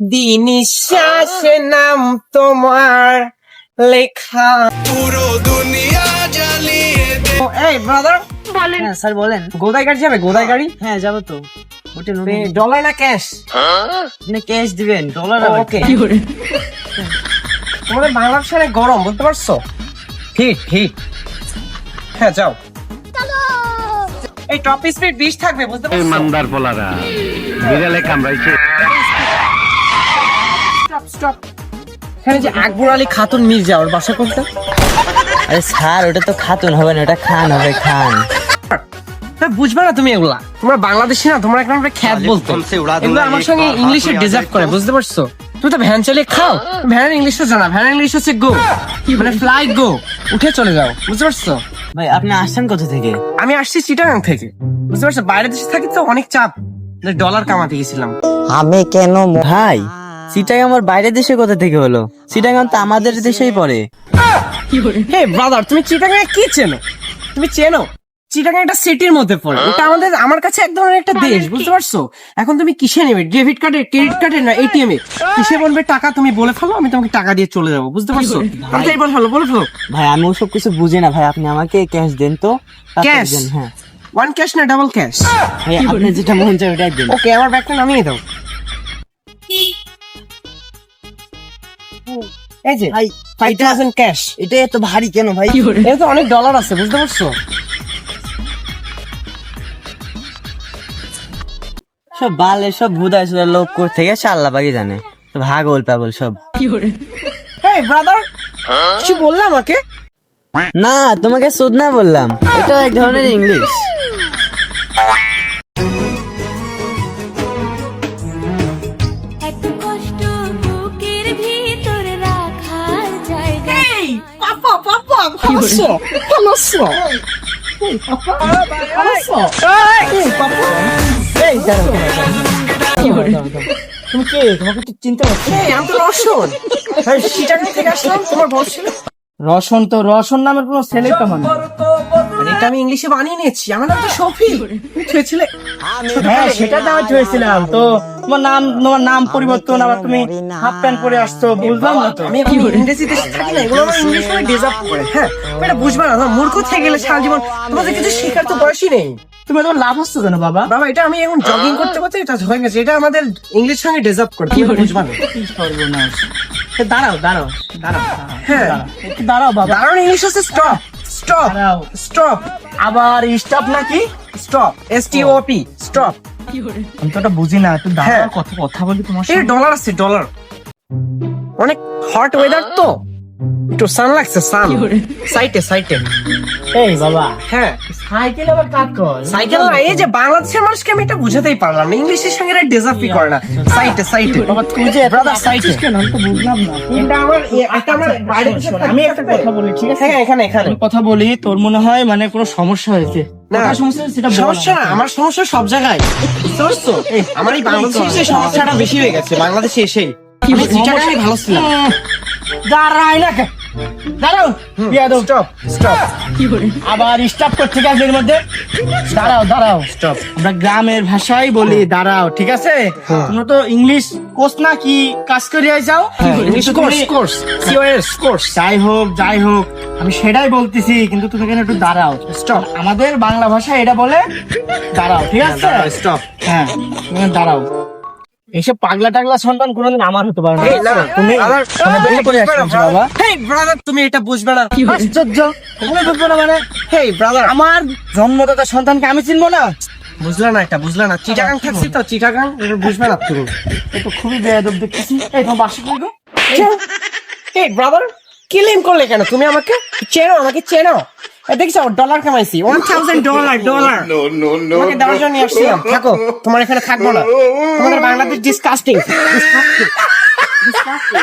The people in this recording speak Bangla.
দিনিশ্বাসে নাম তোমার লেখা। পুরো দুনিয়া জ্বালিয়ে দে। এই ব্রাদার বলেন। হ্যাঁ স্যার বলেন। গোদাই গাড়ি যাবে? গোদাই গাড়ি? হ্যাঁ যাব তো। ওটা ডলার না ক্যাশ আপনি ক্যাশ দিবেন ডলার ওকে কি করে তোমাদের বাংলাদেশে গরম বুঝতে পারছ? হিট হিট হ্যাঁ যাও। এই টপ স্পিড বিশ থাকবে বুঝতে এই পারছ মান্দার পোলারা। বিড়ালে কামড়াইছে। স্টপ এখানে যে আকবর আলী খাতুন মির্জা ওর বাসা কোনটা? আরে স্যার ওটা তো খাতুন হবে না ওটা খান হবে খান। বুঝবে না তুমি এগুলা। তোমরা বাংলাদেশি না তোমরা একটা খ্যাত বলতো। এগুলো আমার সঙ্গে ইংলিশে ডিজার্ভ করে বুঝতে পারছ? তুমি তো ভ্যান চালিয়ে খাও। ভ্যান ইংলিশ তো জানা ভ্যান ইংলিশ হচ্ছে গো মানে ফ্লাই গো উঠে চলে যাও বুঝতে পারছ? ভাই আপনি আসছেন কোথা থেকে? আমি আসছি চিটাগাং থেকে বুঝতে পারছ? বাইরের দেশে থাকি তো অনেক চাপ। ডলার কামাতে গেছিলাম। আমি কেন ভাই সিটাই আমার বাইরের দেশে কোথা থেকে হলো? সিটাগাং তো আমাদের দেশেই পড়ে। হে ব্রাদার তুমি চিটাগাং কি চেনো? তুমি চেনো? চিটাগাং একটা সিটির মধ্যে পড়ে। এটা আমাদের আমার কাছে এক ধরনের একটা দেশ বুঝতে পারছ? এখন তুমি কিসে নেবে? ডেবিট কার্ডে ক্রেডিট কার্ডে না এটিএম এ? কিসে বলবে টাকা? তুমি বলে ফেলো আমি তোমাকে টাকা দিয়ে চলে যাব বুঝতে পারছ? তাই বলে ফেলো বলে ফেলো। ভাই আমি ওসব কিছু বুঝি না ভাই আপনি আমাকে ক্যাশ দেন তো? দেন, হ্যাঁ। ওয়ান ক্যাশ না ডাবল ক্যাশ ভাই আপনি যেটা মন চায় ওটাই দেন। ওকে আমার ব্যাগটা নামিয়ে দাও। এই যে ভাই ফাইভ থাউজেন্ড ক্যাশ এটা এত ভারী কেন ভাই? এর তো অনেক ডলার আছে বুঝতে পারছ? সব বালে সব ভুদা ছিল লোক করতে গেছে আল্লাহ বাকি জানে। হাগল পাগল সব। হেই ব্রাদার কিছু বললে আমাকে? না তোমাকে সুদ না বললাম। এটা এক ধরনের ইংলিশ দাঁড়াও, দাঁড়াও। তুমি কে তোমাকে তো চিনতে পারছি আমি তো রসন থেকে আসলাম তোমার বস ছিল রসন তো রসন নামের কোনো ছেলে তো মানে। এটা আমি ইংলিশে বানিয়ে নিয়েছি। আমার নাম তো শফি তুমি ছেলে হ্যাঁ সেটা তো আমি হয়েছিলাম তো তোমার নাম তোমার নাম পরিবর্তন আবার তুমি হাফ প্যান্ট পরে আসছো বুঝলাম না তো। আমি এখন ইংরেজিতে থাকি না এগুলো আমার ইংলিশ করে ডিজার্ভ করে। হ্যাঁ এটা বুঝবে না তোমার মূর্খ থেকে গেলে সারা জীবন তোমাদের কিছু শেখার তো বয়সই নেই। তুমি তো লাভ হচ্ছে কেন বাবা? বাবা এটা আমি এখন জগিং করতে করতে এটা হয়ে গেছে এটা আমাদের ইংলিশ সঙ্গে ডিজার্ভ করে তুমি বুঝবা না। সর্বনাশ। দাঁড়াও দাঁড়াও দাঁড়াও হ্যাঁ। দাঁড়াও। একটু দাঁড়াও ইংলিশ হচ্ছে স্টপ স্টপ স্টপ আবার স্টপ নাকি? Stop S T O P stop আমি তো বুঝি না তুই দাঁড়াও হ্যাঁ। কথা কথা বলি তোমার এই ডলার আছে ডলার অনেক হট ওয়েদার তো। একটু সান লাগছে সান। সাইটে সাইটে। এই বাবা। হ্যাঁ। সাইকেল আবার কাট কর সাইকেল না এই যে বাংলাদেশের মানুষকে আমি এটা বুঝাতেই পারলাম না। ইংলিশের সঙ্গে এটা করে না। সাইটে সাইটে। বাবা তুমি যে ব্রাদার সাইটে। কেন? আমি তো বুঝলাম না। এটা আমার এটা আমার বাইরে শোন, শোন, আমি একটা কথা বলি ঠিক আছে? হ্যাঁ এখানে এখানে। কথা বলি তোর মনে হয় মানে কোনো সমস্যা হয়েছে? না। সমস্যা সেটা সমস্যা না আমার সমস্যা সব জায়গায়। বুঝতে আমার এই বাংলাদেশে সমস্যাটা বেশি হয়ে গেছে বাংলাদেশে এসেই। চিটাগাংয়ে ভালো ছিলাম। না? দাঁড়াও বিয়াদব। স্টপ স্টপ আবার স্টপ কর আছে এর মধ্যে। দাঁড়াও দাঁড়াও। স্টপ আমরা গ্রামের ভাষায় বলি দাঁড়াও ঠিক আছে? তোমরা তো ইংলিশ কোর্স না কি কাজ করিয়ে যাও? English course course C O S course যাই হোক যাই হোক আমি সেটাই বলতেছি কিন্তু তুমি এখানে একটু দাঁড়াও। স্টপ আমাদের বাংলা ভাষায় এটা বলে দাঁড়াও ঠিক আছে? স্টপ হ্যাঁ দাঁড়াও। এইসব পাগলা টাগলা সন্তান কোনোদিন আমার হতে পারে না। তুমি আমার মানে বাবা। হেই ব্রাদার তুমি এটা বুঝবে না। আশ্চর্য। তুমি বুঝবে না মানে? হেই ব্রাদার আমার জন্মদাতা সন্তানকে আমি চিনবো না? বুঝলে না এটা বুঝলে না। চিটাগাং থাকছি তো চিটাগাং এটা বুঝবে না তুমি। এ তো খুবই বেয়াদব দেখতেছি। এই তোমার বাসা এই ব্রাদার করলে কেন? তুমি আমাকে চেনো আমাকে চেনো। দেখছ ডলার কামাইছি। ওয়ান থাউজেন্ড ডলার ডলার তোমাকে দেওয়ার জন্য আসছিলাম থাকো তোমার এখানে থাকব না। তোমাদের বাংলাদেশ ডিসকাস্টিং ডিসকাস্টিং